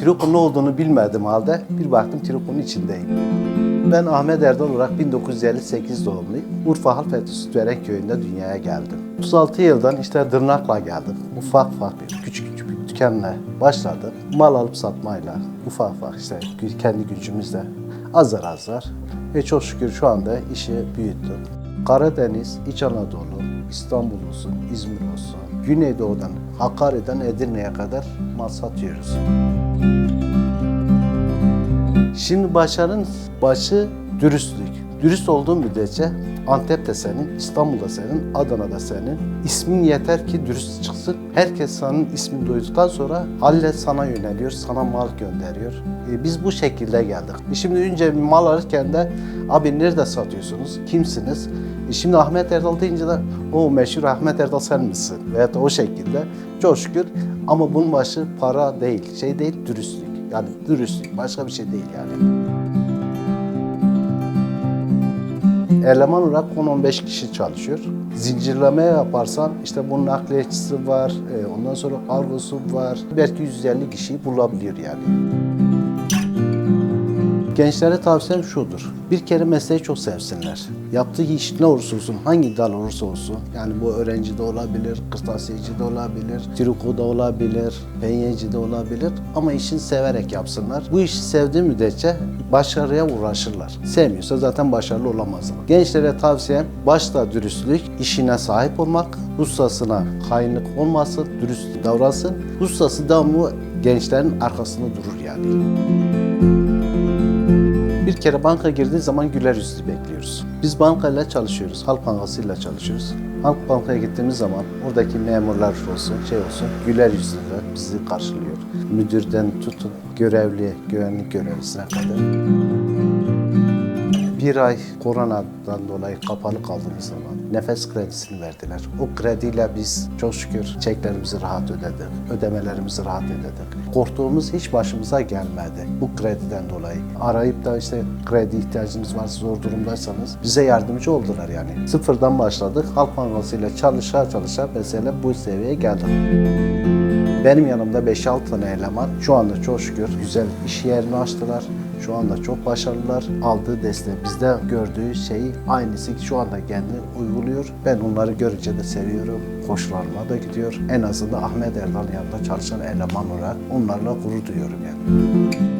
Triko'nun ne olduğunu bilmedim halde bir baktım Triko'nun içindeyim. Ben Ahmet Erdal olarak 1958 doğumluyum. Urfa Halfeti Sütveren köyünde dünyaya geldim. 36 yıldan işte tırnakla geldim. Ufak ufak bir küçük küçük bir dükkanla başladım. Mal alıp satmayla ufak ufak işte kendi gücümüzle azar azar ve çok şükür şu anda işi büyüttüm. Karadeniz, İç Anadolu, İstanbul olsun, İzmir olsun, Güneydoğu'dan Hakkari'den Edirne'ye kadar mal satıyoruz. Şimdi başarının başı dürüstlük. Dürüst olduğun müddetçe Antep'te senin, İstanbul'da senin, Adana'da senin. İsmin yeter ki dürüst çıksın. Herkes senin ismini duyduktan sonra hallet sana yöneliyor, sana mal gönderiyor. E, biz bu şekilde geldik. E, şimdi önce mal alırken de abi nerede satıyorsunuz, kimsiniz? E, şimdi Ahmet Erdal deyince de o meşhur Ahmet Erdal sen misin? Veyahut da o şekilde. Çok şükür ama bunun başı para değil, şey değil, dürüstlük. Yani dürüstlük, başka bir şey değil yani. Eleman olarak 10-15 kişi çalışıyor. Zincirleme yaparsan işte bunun nakliyatçısı var, e, ondan sonra kargosu var. Belki 150 kişiyi bulabiliyor yani. Gençlere tavsiyem şudur. Bir kere mesleği çok sevsinler. Yaptığı iş ne olursa olsun, hangi dal olursa olsun. Yani bu öğrenci de olabilir, kırtasiyeci de olabilir, triko da olabilir, penyeci de olabilir. Ama işini severek yapsınlar. Bu işi sevdiği müddetçe başarıya uğraşırlar. Sevmiyorsa zaten başarılı olamazlar. Gençlere tavsiyem başta dürüstlük, işine sahip olmak, ustasına hainlik olmasın, dürüst davransın. Ustası devamlı gençlerin arkasında durur yani. Bir kere banka girdiği zaman güler yüzlü bekliyoruz. Biz bankayla çalışıyoruz, Halk Bankası'yla çalışıyoruz. Halk Banka'ya gittiğimiz zaman oradaki memurlar olsun, şey olsun, güler yüzlüler bizi karşılıyor. Müdürden tutun, görevli, güvenlik görevlisine kadar. Bir ay koronadan dolayı kapalı kaldığımız zaman nefes kredisini verdiler. O krediyle biz çok şükür çeklerimizi rahat ödedik, ödemelerimizi rahat ödedik. Korktuğumuz hiç başımıza gelmedi bu krediden dolayı. Arayıp da işte kredi ihtiyacınız varsa zor durumdaysanız bize yardımcı oldular yani. Sıfırdan başladık. Halk Bankası ile çalışa çalışa mesela bu seviyeye geldik. Benim yanımda 5-6 tane eleman şu anda çok şükür güzel iş yerini açtılar. Şu anda çok başarılılar. Aldığı destek bizde gördüğü şeyi aynısı şu anda kendi uyguluyor. Ben onları görünce de seviyorum. Koşularıma da gidiyor. En azından Ahmet Erdal yanında çalışan eleman olarak onlarla gurur duyuyorum yani.